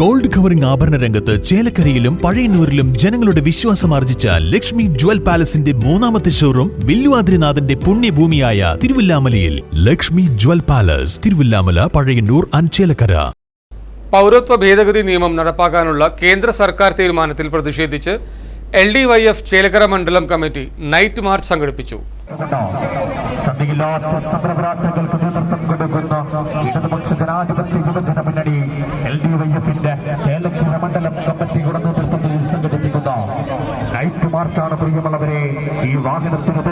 Gold covering ആഭരണ രംഗത്ത് ചേലക്കരയിലും പഴയന്നൂരിലും ജനങ്ങളുടെ വിശ്വാസം ആർജിച്ച ലക്ഷ്മി ജ്വൽ പാലസിന്റെ മൂന്നാമത്തെ ഷോറൂം വില്ലുവാദ്രിനാഥന്റെ പുണ്യഭൂമിയായ തിരുവില്ലാമലയിൽ. ലക്ഷ്മി ജ്വൽ പാലസ് തിരുവില്ലാമല പഴയന്നൂർ അഞ്ചേലക്കര പൗരത്വ ഭേദഗതി നിയമം നടപ്പാക്കാനുള്ള കേന്ദ്ര സർക്കാർ തീരുമാനത്തിൽ പ്രതിഷേധിച്ച് L D Y F Chelakkara മണ്ഡലം കമ്മിറ്റി നൈറ്റ് മാർച്ച് സംഘടിപ്പിച്ചു. സന്ധിയില്ലാത്ത സമരപോരാട്ടങ്ങൾക്ക് നേതൃത്വം കൊടുക്കുന്ന ഇടതുപക്ഷ ജനാധിപത്യ യുവജന മുന്നണി എൽ ഡി വൈ എഫിന്റെ ചേലക്കര മണ്ഡലം കമ്മിറ്റിയുടെ നേതൃത്വത്തിൽ സംഘടിപ്പിക്കുന്ന നൈറ്റ് മാർച്ചാണ് പ്രിയമുള്ളവരെ ഈ വാഹനത്തിന്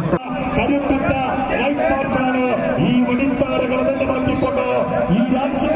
ഈ രാജ്യവിധികളെ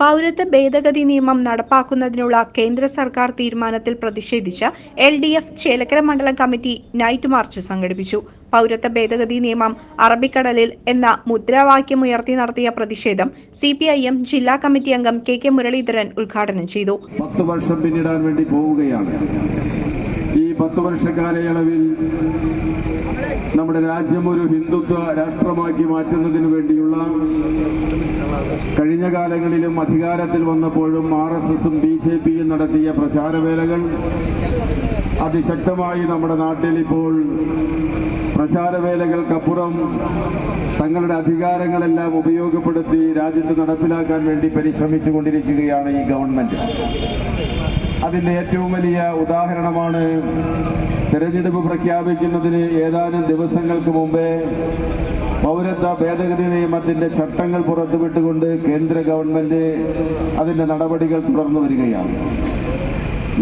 പൗരത്വ ഭേദഗതി നിയമം നടപ്പാക്കുന്നതിനുള്ള കേന്ദ്ര സർക്കാർ തീരുമാനത്തിൽ പ്രതിഷേധിച്ച് എൽ ഡി എഫ് ചേലക്കര മണ്ഡലം കമ്മിറ്റി നൈറ്റ് മാർച്ച് സംഘടിപ്പിച്ചു. പൗരത്വ ഭേദഗതി നിയമം അറബിക്കടലിൽ എന്ന മുദ്രാവാക്യമുയർത്തി നടത്തിയ പ്രതിഷേധം സി പി ഐ എം ജില്ലാ കമ്മിറ്റി അംഗം കെ കെ മുരളീധരൻ ഉദ്ഘാടനം ചെയ്തു. പത്ത് വർഷം പിന്നിടാൻ വേണ്ടി പോവുകയാണ്. ഈ പത്ത് വർഷ കാലയളവിൽ നമ്മുടെ രാജ്യം ഒരു ഹിന്ദുത്വ രാഷ്ട്രമാക്കി മാറ്റുന്നതിന് വേണ്ടിയുള്ള കഴിഞ്ഞ കാലങ്ങളിലും അധികാരത്തിൽ വന്നപ്പോഴും ആർ എസ് എസും ബി ജെ പിയും നടത്തിയ പ്രചാരവേലകൾ അതിശക്തമായി നമ്മുടെ നാട്ടിൽ ഇപ്പോൾ പ്രചാരവേലകൾക്കപ്പുറം തങ്ങളുടെ അധികാരങ്ങളെല്ലാം ഉപയോഗപ്പെടുത്തി രാജ്യത്ത് നടപ്പിലാക്കാൻ വേണ്ടി പരിശ്രമിച്ചു കൊണ്ടിരിക്കുകയാണ് ഈ ഗവൺമെന്റ്. അതിന്റെ ഏറ്റവും വലിയ ഉദാഹരണമാണ് തെരഞ്ഞെടുപ്പ് പ്രഖ്യാപിക്കുന്നതിന് ഏതാനും ദിവസങ്ങൾക്ക് മുമ്പേ പൗരത്വ ഭേദഗതി നിയമത്തിന്റെ ചട്ടങ്ങൾ പുറത്തുവിട്ടുകൊണ്ട് കേന്ദ്ര ഗവൺമെന്റ് അതിന്റെ നടപടികൾ തുടർന്നു വരികയാണ്.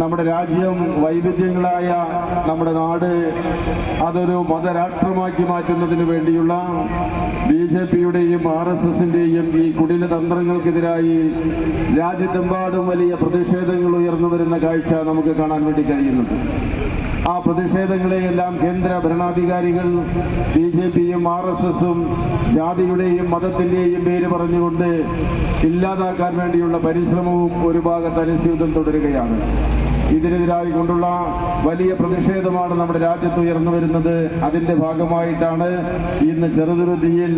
നമ്മുടെ രാജ്യം വൈവിധ്യങ്ങളായ നമ്മുടെ നാട് അതൊരു മതരാഷ്ട്രമാക്കി മാറ്റുന്നതിന് വേണ്ടിയുള്ള ബി ജെ പിയുടെയും ആർ എസ് എസിന്റെയും ഈ കുടില തന്ത്രങ്ങൾക്കെതിരായി രാജ്യത്തെമ്പാടും വലിയ പ്രതിഷേധങ്ങൾ ഉയർന്നു വരുന്ന കാഴ്ച നമുക്ക് കാണാൻ വേണ്ടി കഴിയുന്നുണ്ട്. ആ പ്രതിഷേധങ്ങളെയെല്ലാം കേന്ദ്ര ഭരണാധികാരികൾ ബി ജെ പിയും ആർ എസ് എസും ജാതിയുടെയും മതത്തിന്റെയും പേര് പറഞ്ഞുകൊണ്ട് ഇല്ലാതാക്കാൻ വേണ്ടിയുള്ള പരിശ്രമവും ഒരു ഭാഗത്ത് അനുസ്യൂതം തുടരുകയാണ്. ഇതിനെതിരായി കൊണ്ടുള്ള വലിയ പ്രതിഷേധമാണ് നമ്മുടെ രാജ്യത്ത് ഉയർന്നു വരുന്നത്. അതിന്റെ ഭാഗമായിട്ടാണ് ഇന്ന് ചെറുതുരുത്തിയിൽ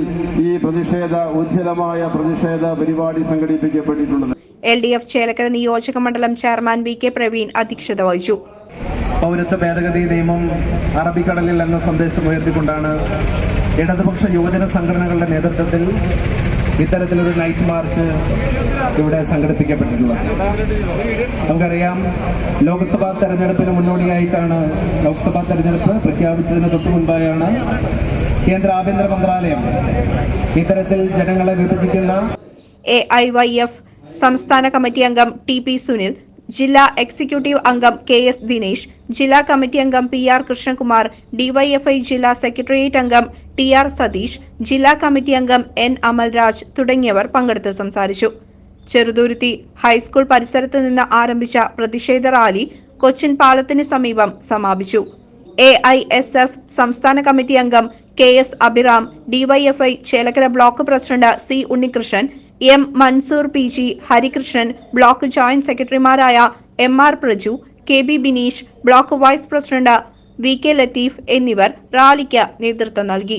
ഈ പ്രതിഷേധ ഉജ്ജ്വലമായ പ്രതിഷേധ പരിപാടി സംഘടിപ്പിക്കപ്പെട്ടിട്ടുള്ളത്. എൽ ഡി എഫ് ചേലക്കര നിയോജക മണ്ഡലം ചെയർമാൻ വി കെ പ്രവീൺ അധ്യക്ഷത വഹിച്ചു. പൗരത്വ ഭേദഗതി നിയമം അറബിക്കടലിൽ എന്ന സന്ദേശം ഉയർത്തിക്കൊണ്ടാണ് ഇടതുപക്ഷ യുവജന സംഘടനകളുടെ നേതൃത്വത്തിൽ ഇത്തരത്തിലൊരു നൈറ്റ് മാർച്ച് ഇവിടെ സംഘടിപ്പിക്കപ്പെട്ടിട്ടുള്ളത്. നമുക്കറിയാം ലോക്സഭാ തെരഞ്ഞെടുപ്പിന് മുന്നോടിയായിട്ടാണ് ലോക്സഭാ തെരഞ്ഞെടുപ്പ് പ്രഖ്യാപിച്ചതിന് തൊട്ടു മുൻപായാണ് കേന്ദ്ര ആഭ്യന്തര മന്ത്രാലയം ഇത്തരത്തിൽ ജനങ്ങളെ വിഭജിക്കുന്ന എ ഐ വൈ എഫ് സംസ്ഥാന കമ്മിറ്റി അംഗം ടി പി സുനിൽ ജില്ലാ എക്സിക്യൂട്ടീവ് അംഗം കെ എസ് ദിനേശ് ജില്ലാ കമ്മിറ്റി അംഗം പി ആർ കൃഷ്ണകുമാർ ഡിവൈഎഫ്ഐ ജില്ലാ സെക്രട്ടേറിയറ്റ് അംഗം ടി ആർ സതീഷ് ജില്ലാ കമ്മിറ്റി അംഗം എൻ അമൽരാജ് തുടങ്ങിയവർ പങ്കെടുത്ത് സംസാരിച്ചു. ചെറുതുരുത്തി ഹൈസ്കൂൾ പരിസരത്ത് നിന്ന് ആരംഭിച്ച പ്രതിഷേധ റാലി കൊച്ചിൻ പാലത്തിന് സമീപം സമാപിച്ചു. എ ഐ എസ് എഫ് സംസ്ഥാന കമ്മിറ്റി അംഗം K S Abhiram DYFI Chelakkara block president C Unnikrishnan M Mansoor P G Harikrishnan block joint സെക്രട്ടറിമാരായ M R Praju K B Bineesh block vice president V K Latheef എന്നിവർ റാലിക്ക് നേതൃത്വം നൽകി.